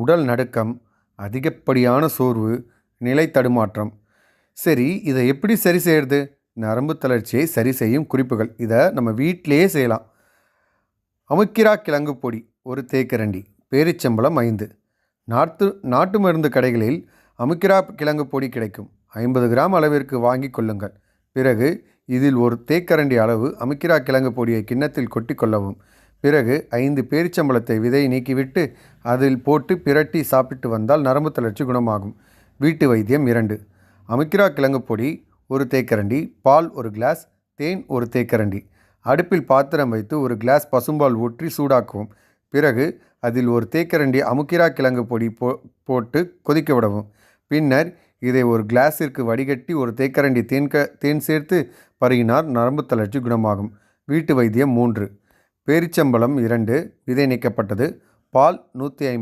உடல் நடுக்கம் அதிகப்படியான சோர்வு நிலை தடுமாற்றம். சரி இதை எப்படி சரி செய்கிறது நரம்பு தளர்ச்சியை சரி செய்யும் குறிப்புகள். இதை நம்ம வீட்டிலேயே செய்யலாம். அமுக்கிரா கிழங்கு பொடி ஒரு தேக்கரண்டி பேரிச்சம்பளம் ஐந்து. நாட்டு நாட்டு மருந்து கடைகளில் அமுக்கிரா கிழங்கு பொடி கிடைக்கும். ஐம்பது கிராம் அளவிற்கு வாங்கி கொள்ளுங்கள். பிறகு இதில் ஒரு தேக்கரண்டி அளவு அமுக்கிரா கிழங்கு பொடியை கிண்ணத்தில் கொட்டி கொள்ளவும். பிறகு ஐந்து பேரிச்சம்பழத்தை விதை நீக்கிவிட்டு அதில் போட்டு பிரட்டி சாப்பிட்டு வந்தால் நரம்பு தளர்ச்சி குணமாகும். வீட்டு வைத்தியம் இரண்டு. அமுக்கிரா கிழங்கு பொடி ஒரு தேக்கரண்டி பால் ஒரு கிளாஸ் தேன் ஒரு தேக்கரண்டி. அடுப்பில் பாத்திரம் வைத்து ஒரு கிளாஸ் பசும்பால் ஊற்றி சூடாக்கவும். பிறகு அதில் ஒரு தேக்கரண்டி அமுக்கிரா கிழங்கு பொடி போ போட்டு கொதிக்க விடவும். பின்னர் இதை ஒரு கிளாஸிற்கு வடிகட்டி ஒரு தேக்கரண்டி தேன் க தேன் சேர்த்து பருகினார் நரம்பு தளர்ச்சி குணமாகும். வீட்டு வைத்தியம் மூன்று. பேரிச்சம்பழம் இரண்டு விதை நீக்கப்பட்டது. பால் நூற்றி ஐம்பது.